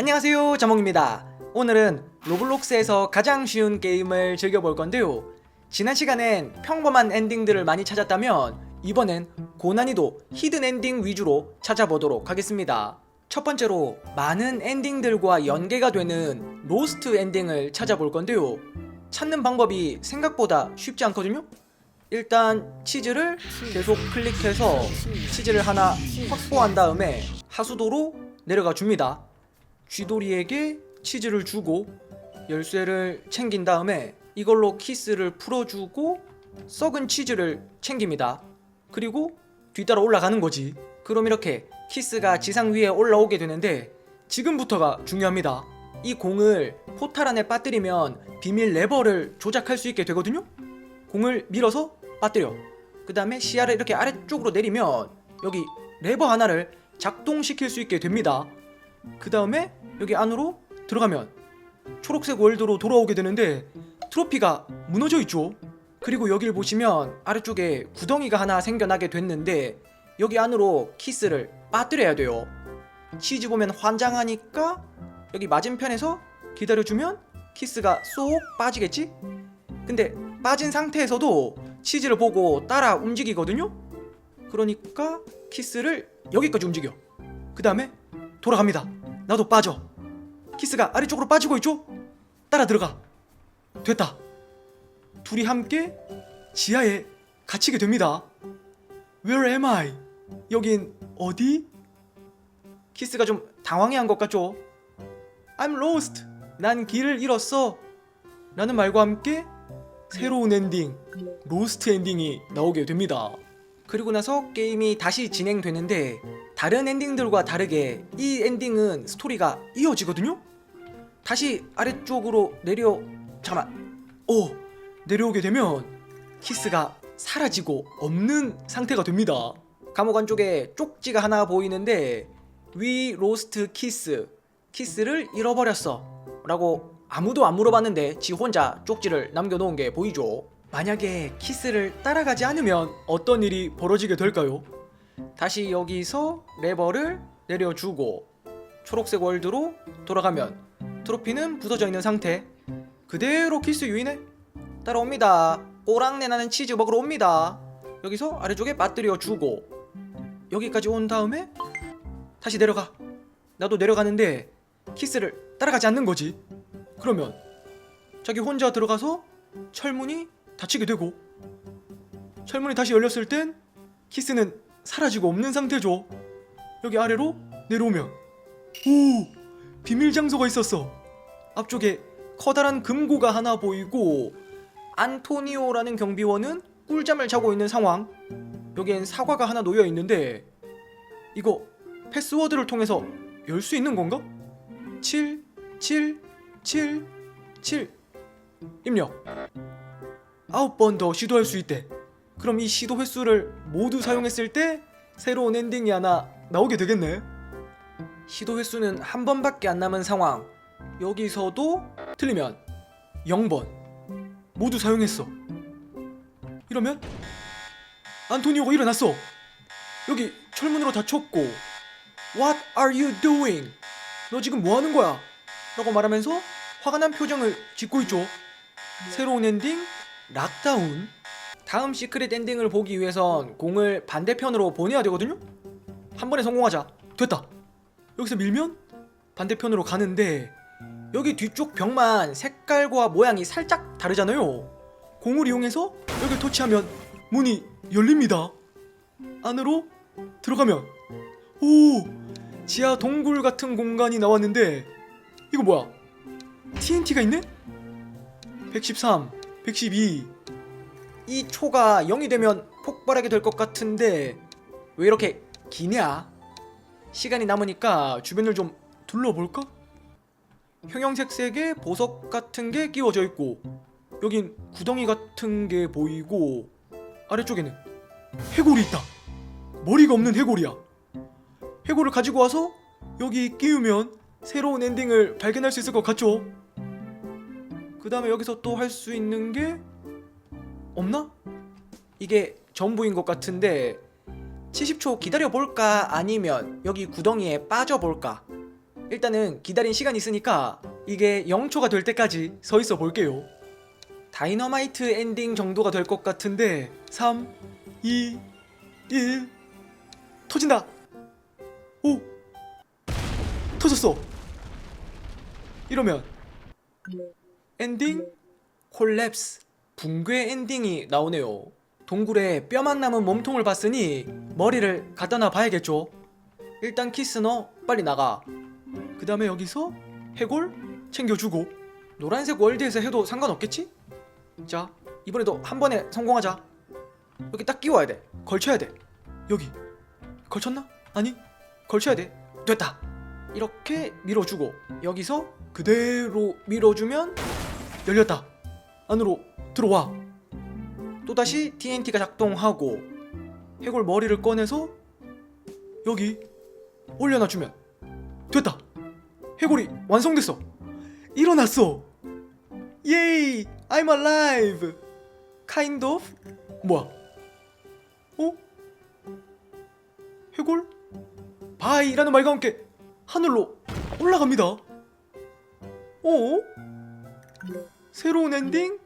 안녕하세요 자몽입니다. 오늘은 로블록스에서 가장 쉬운 게임을 즐겨볼 건데요. 지난 시간엔 평범한 엔딩들을 많이 찾았다면 이번엔 고난이도 히든 엔딩 위주로 찾아보도록 하겠습니다. 첫 번째로 많은 엔딩들과 연계가 되는 로스트 엔딩을 찾아볼 건데요. 찾는 방법이 생각보다 쉽지 않거든요. 일단 치즈를 계속 클릭해서 치즈를 하나 확보한 다음에 하수도로 내려가 줍니다 쥐돌이에게 치즈를 주고 열쇠를 챙긴 다음에 이걸로 키스를 풀어주고 썩은 치즈를 챙깁니다. 그리고 뒤따라 올라가는 거지. 그럼 이렇게 키스가 지상 위에 올라오게 되는데 지금부터가 중요합니다. 이 공을 포탈 안에 빠뜨리면 비밀 레버를 조작할 수 있게 되거든요. 공을 밀어서 빠뜨려. 그 다음에 시야를 이렇게 아래쪽으로 내리면 여기 레버 하나를 작동시킬 수 있게 됩니다. 그 다음에 여기 안으로 들어가면 초록색 월드로 돌아오게 되는데 트로피가 무너져 있죠. 그리고 여기를 보시면 아래쪽에 구덩이가 하나 생겨나게 됐는데 여기 안으로 키스를 빠뜨려야 돼요. 치즈 보면 환장하니까 여기 맞은편에서 기다려주면 키스가 쏙 빠지겠지? 근데 빠진 상태에서도 치즈를 보고 따라 움직이거든요? 그러니까 키스를 여기까지 움직여. 그 다음에 돌아갑니다. 나도 빠져. 키스가 아래쪽으로 빠지고 있죠? 따라 들어가. 됐다. 둘이 함께 지하에 갇히게 됩니다. Where am I? 여긴 어디? 키스가 좀 당황해한 것 같죠? I'm lost. 난 길을 잃었어. 라는 말과 함께 새로운 엔딩, 로스트 엔딩이 나오게 됩니다. 그리고 나서 게임이 다시 진행되는데 다른 엔딩들과 다르게 이 엔딩은 스토리가 이어지거든요? 다시 아래쪽으로 내려 잠깐만. 오 내려오게 되면 키스가 사라지고 없는 상태가 됩니다. 감옥 안쪽에 쪽지가 하나 보이는데 위 로스트 키스 키스를 잃어버렸어. 라고 아무도 안 물어봤는데 지 혼자 쪽지를 남겨놓은 게 보이죠? 만약에 키스를 따라가지 않으면 어떤 일이 벌어지게 될까요? 다시 여기서 레버를 내려주고 초록색 월드로 돌아가면 트로피는 부서져 있는 상태. 그대로 키스 유인해. 따라옵니다. 오랑내 나는 치즈 먹으러 옵니다. 여기서 아래쪽에 빠뜨려 주고. 여기까지 온 다음에 다시 내려가. 나도 내려가는데 키스를 따라가지 않는 거지. 그러면 자기 혼자 들어가서 철문이 닫히게 되고 철문이 다시 열렸을 땐 키스는 사라지고 없는 상태죠. 여기 아래로 내려오면 오 비밀 장소가 있었어. 앞쪽에 커다란 금고가 하나 보이고 안토니오라는 경비원은 꿀잠을 자고 있는 상황. 여기엔 사과가 하나 놓여 있는데 이거 패스워드를 통해서 열 수 있는 건가? 7 7 7 7 입력. 아홉 번 더 시도할 수 있대. 그럼 이 시도 횟수를 모두 사용했을 때 새로운 엔딩이 하나 나오게 되겠네 시도 횟수는 한 번밖에 안 남은 상황. 여기서도 틀리면 0번. 모두 사용했어. 이러면 안토니오가 일어났어. 여기 철문으로 닫혔고 What are you doing? 너 지금 뭐 하는 거야? 라고 말하면서 화가 난 표정을 짓고 있죠. 새로운 엔딩 락다운 다음 시크릿 엔딩을 보기 위해선 공을 반대편으로 보내야 되거든요. 한 번에 성공하자. 됐다 여기서 밀면 반대편으로 가는데 여기 뒤쪽 벽만 색깔과 모양이 살짝 다르잖아요. 공을 이용해서 여기를 터치하면 문이 열립니다. 안으로 들어가면 오 지하 동굴 같은 공간이 나왔는데 이거 뭐야? TNT가 있네? 113, 112. 이 초가 0이 되면 폭발하게 될 것 같은데 왜 이렇게 기냐? 시간이 남으니까 주변을 좀 둘러볼까? 형형색색의 보석 같은 게 끼워져 있고 여긴 구덩이 같은 게 보이고 아래쪽에는 해골이 있다. 머리가 없는 해골이야. 해골을 가지고 와서 여기 끼우면 새로운 엔딩을 발견할 수 있을 것 같죠? 그 다음에 여기서 또 할 수 있는 게 없나? 이게 전부인 것 같은데 70초 기다려볼까 아니면 여기 구덩이에 빠져볼까 일단은 기다린 시간이 있으니까 이게 0초가 될 때까지 서 있어 볼게요. 다이너마이트 엔딩 정도가 될 것 같은데 3, 2, 1 터진다. 오 터졌어. 이러면 엔딩 콜랩스 붕괴 엔딩이 나오네요. 동굴에 뼈만 남은 몸통을 봤으니 머리를 갖다 놔 봐야겠죠. 일단 키스 너 빨리 나가. 그 다음에 여기서 해골 챙겨주고 노란색 월드에서 해도 상관없겠지? 자 이번에도 한 번에 성공하자. 여기 딱 끼워야 돼. 걸쳐야 돼. 여기 걸쳤나? 아니 걸쳐야 돼. 됐다. 이렇게 밀어주고 여기서 그대로 밀어주면 열렸다. 안으로 들어와. 또다시 TNT가 작동하고 해골 머리를 꺼내서 여기 올려놔주면 됐다. 해골이 완성됐어. 일어났어. 예이, I'm alive. Kind of. 뭐야? 어? 해골? 바이 라는 말과 함께 하늘로 올라갑니다. 어? 새로운 엔딩?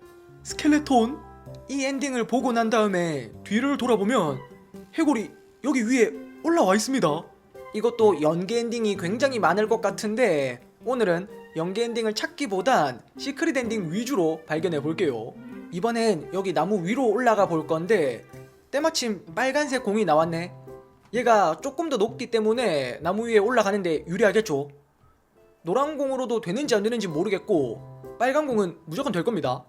스켈레톤? 이 엔딩을 보고 난 다음에 뒤를 돌아보면 해골이 여기 위에 올라와 있습니다. 이것도 연계 엔딩이 굉장히 많을 것 같은데 오늘은 연계 엔딩을 찾기보단 시크릿 엔딩 위주로 발견해 볼게요. 이번엔 여기 나무 위로 올라가 볼 건데 때마침 빨간색 공이 나왔네. 얘가 조금 더 높기 때문에 나무 위에 올라가는데 유리하겠죠. 노란 공으로도 되는지 안 되는지 모르겠고 빨간 공은 무조건 될 겁니다.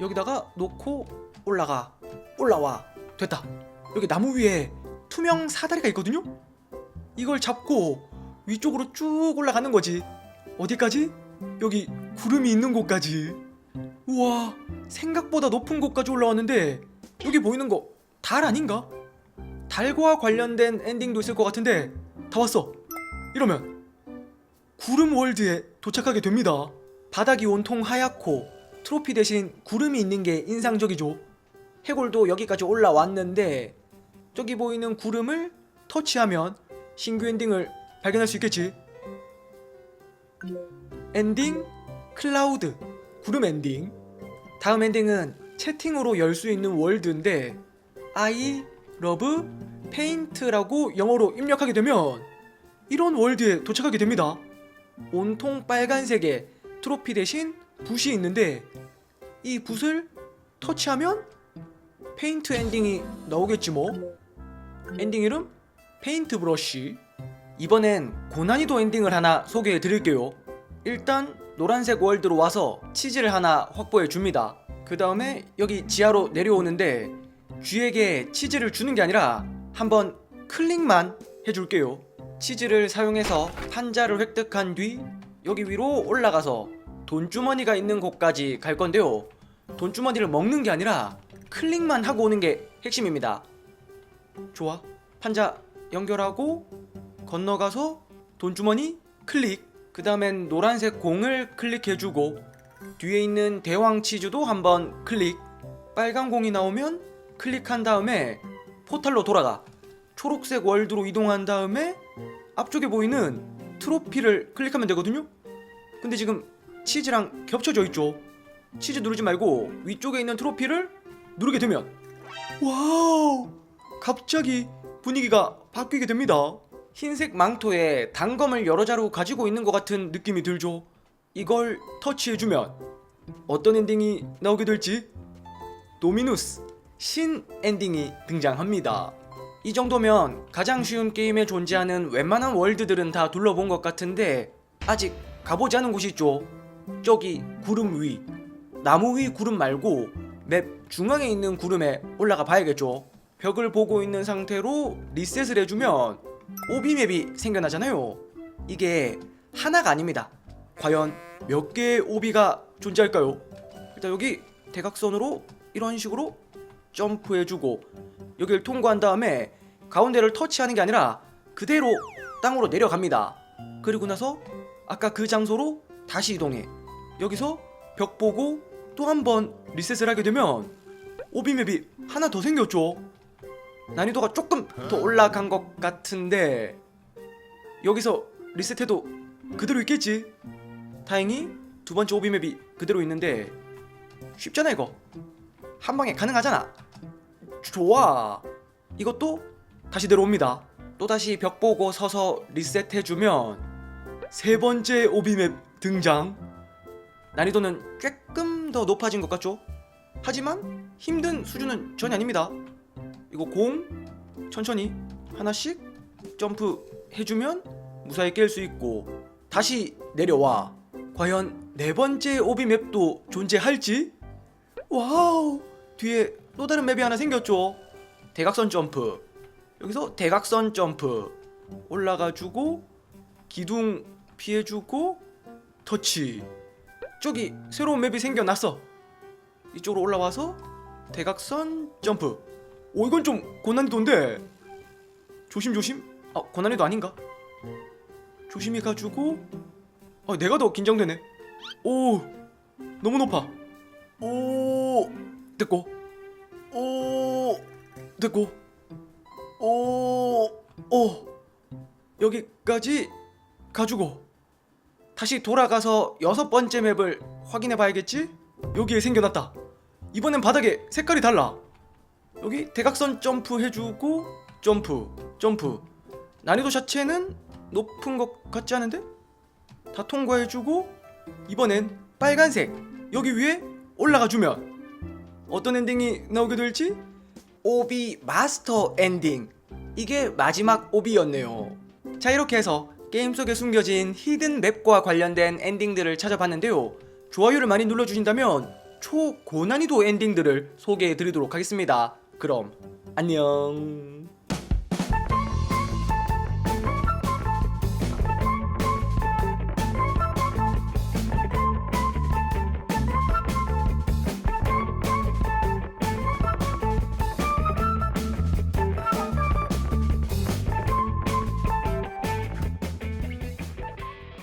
여기다가 놓고 올라가 올라와 됐다. 여기 나무 위에 투명 사다리가 있거든요. 이걸 잡고 위쪽으로 쭉 올라가는 거지. 어디까지? 여기 구름이 있는 곳까지. 우와, 생각보다 높은 곳까지 올라왔는데 여기 보이는 거 달 아닌가? 달과 관련된 엔딩도 있을 것 같은데 다 왔어. 이러면 구름 월드에 도착하게 됩니다. 바닥이 온통 하얗고 트로피 대신 구름이 있는 게 인상적이죠. 해골도 여기까지 올라왔는데 저기 보이는 구름을 터치하면 신규 엔딩을 발견할 수 있겠지. 엔딩 클라우드 구름 엔딩. 다음 엔딩은 채팅으로 열 수 있는 월드인데 I love paint라고 영어로 입력하게 되면 이런 월드에 도착하게 됩니다. 온통 빨간색의 트로피 대신 붓이 있는데 이 붓을 터치하면 페인트 엔딩이 나오겠지 뭐. 엔딩 이름 페인트 브러쉬. 이번엔 고난이도 엔딩을 하나 소개해 드릴게요. 일단 노란색 월드로 와서 치즈를 하나 확보해 줍니다. 그 다음에 여기 지하로 내려오는데 쥐에게 치즈를 주는 게 아니라 한번 클릭만 해줄게요. 치즈를 사용해서 판자를 획득한 뒤 여기 위로 올라가서 돈주머니가 있는 곳까지 갈 건데요. 돈주머니를 먹는 게 아니라 클릭만 하고 오는 게 핵심입니다. 좋아. 판자 연결하고 건너가서 돈주머니 클릭. 그 다음엔 노란색 공을 클릭해주고 뒤에 있는 대왕 치즈도 한번 클릭. 빨간 공이 나오면 클릭한 다음에 포탈로 돌아가. 초록색 월드로 이동한 다음에 앞쪽에 보이는 트로피를 클릭하면 되거든요. 근데 지금 치즈랑 겹쳐져 있죠. 치즈 누르지 말고 위쪽에 있는 트로피를 누르게 되면 와우! 갑자기 분위기가 바뀌게 됩니다. 흰색 망토에 단검을 여러 자루 가지고 있는 것 같은 느낌이 들죠. 이걸 터치해주면 어떤 엔딩이 나오게 될지 도미누스 신 엔딩이 등장합니다. 이 정도면 가장 쉬운 게임에 존재하는 웬만한 월드들은 다 둘러본 것 같은데 아직 가보지 않은 곳이 있죠. 저기 구름 위 나무 위 구름 말고 맵 중앙에 있는 구름에 올라가 봐야겠죠. 벽을 보고 있는 상태로 리셋을 해주면 오비 맵이 생겨나잖아요. 이게 하나가 아닙니다. 과연 몇 개의 오비가 존재할까요? 일단 여기 대각선으로 이런 식으로 점프해주고 여기를 통과한 다음에 가운데를 터치하는 게 아니라 그대로 땅으로 내려갑니다. 그리고 나서 아까 그 장소로 다시 이동해. 여기서 벽 보고 또 한 번 리셋을 하게 되면 오비맵이 하나 더 생겼죠. 난이도가 조금 더 올라간 것 같은데 여기서 리셋해도 그대로 있겠지? 다행히 두 번째 오비 맵이 그대로 있는데 쉽잖아 이거. 한 방에 가능하잖아. 좋아. 이것도 다시 내려옵니다. 또 다시 벽 보고 서서 리셋해주면 세 번째 오비맵 등장. 난이도는 조금 더 높아진 것 같죠? 하지만 힘든 수준은 전혀 아닙니다. 이거 공 천천히 하나씩 점프 해주면 무사히 깰 수 있고 다시 내려와. 과연 네 번째 오비 맵도 존재할지? 와우 뒤에 또 다른 맵이 하나 생겼죠? 대각선 점프. 여기서 대각선 점프. 올라가주고 기둥 피해주고 터치. 저기 새로운 맵이 생겨났어. 이쪽으로 올라와서 대각선 점프. 오 이건 좀 고난이도인데. 조심조심. 아 고난이도 아닌가? 조심히 가지고. 아 내가 더 긴장되네. 오 너무 높아. 오 됐고. 오 됐고. 오오. 여기까지 가지고 다시 돌아가서 여섯 번째 맵을 확인해 봐야겠지? 여기에 생겨났다. 이번엔 바닥에 색깔이 달라. 여기 대각선 점프 해주고 점프 점프. 난이도 자체는 높은 것 같지 않은데? 다 통과해주고 이번엔 빨간색. 여기 위에 올라가 주면 어떤 엔딩이 나오게 될지? 오비 마스터 엔딩. 이게 마지막 오비였네요. 자 이렇게 해서 게임 속에 숨겨진 히든 맵과 관련된 엔딩들을 찾아봤는데요. 좋아요를 많이 눌러주신다면 초고난이도 엔딩들을 소개해 드리도록 하겠습니다. 그럼 안녕